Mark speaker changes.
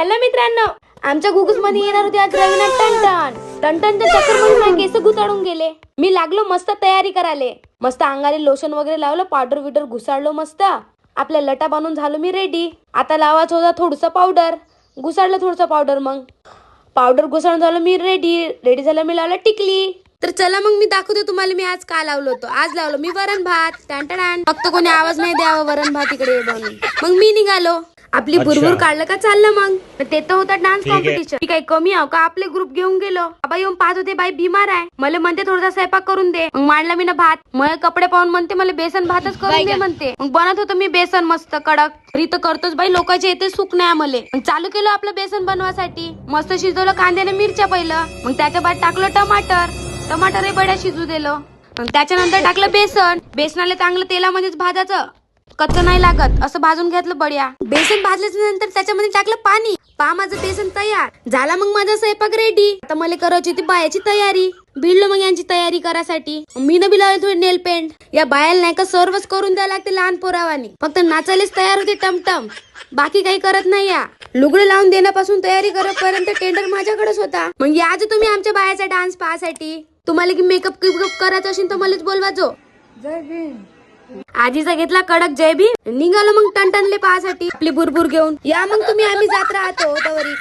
Speaker 1: Hello मित्रांनो आमच्या गुगुसमध्ये येणार होते आज रवीना टनटन टनटनच्या चक्करमध्ये केस गुताडून गेले. मी लागलो मस्त तयारी करायले. मस्त अंगाले लोशन वगैरे लावलं पावडर विडर घुसाळलो मस्त. आपल्या लटा बांधून झालो मी रेडी आता लावाच होता थोडसा पावडर घुसाळलं थोडस पावडर मग. पावडर घुसाळून झालं मी रेडी रेडी झालं मी लावलं टिकली. तर चला मग मी दाखवते तुम्हाला मी आज का लावलो होतो. आज लावलो मी वरण भात. टॅन फक्त कोणी आवाज नाही द्यावा वरण भात इकडे बनून मग मी निघालो. आपली बुरबुर काढलं का चाललं मग? ते तर होता डान्स कॉम्पिटिशन मी काही कमी आहो का? आपले ग्रुप घेऊन गेलो. बाबा येऊन पाहत होते बाई बिमार आहे. मला म्हणते थोडासा स्वयंपाक करून दे. मग मांडला मी ना भात. मग कपडे पाहून म्हणते मला बेसन भातच करून दे म्हणते. मग बनत होतं मी बेसन मस्त कडक. घरी तर करतोच. बाई लोकांच्या इथे सुख नाही आम्हाला. मग चालू केलं आपलं बेसन बनवासाठी. मस्त शिजवलं कांद्याने मिरच्या पहिलं. मग त्याच्या बाद टाकलं टमाटर. टमाटर हे बड्या शिजू दिलं. मग त्याच्यानंतर टाकलं बेसन. बेसनाला चांगलं तेलामध्येच भाजायचं. कच्चं नाही लागत. असं भाजून घेतलं बढिया बेसन भाजल्याच्या नंतर त्याच्यामध्ये टाकलं पाणी. पहा माझं बेसन तयार. झाला मग माझा स्वयंपाक रेडी आता मला करायची होती बायाची तयारी. भिडलो मग यांची तयारी करायसाठी. मी न बिलावले थोडी नेल पेंट या बायाला नाही का सर्वच करून द्यायला लागते लहान पोरावानी. फक्त नाचायलाच तयार होते टमटम. बाकी काही करत नाही या. लुगडं लावून देण्यापासून तयारी करतपर्यंत टेंडर माझ्याकडेच होता. मग या तुम्ही आमच्या बायाचा डान्स पाहासाठी. तुम्हाला की मेकअप किपअप करायचं असेल तर मलाच बोलवाजो आजीचा घेतला कडक जय भी निघालो मग टनटनले पाहासाठी. आपली बुरबुर घेऊन. या मग तुम्ही आम्ही जात राहतो तवरी.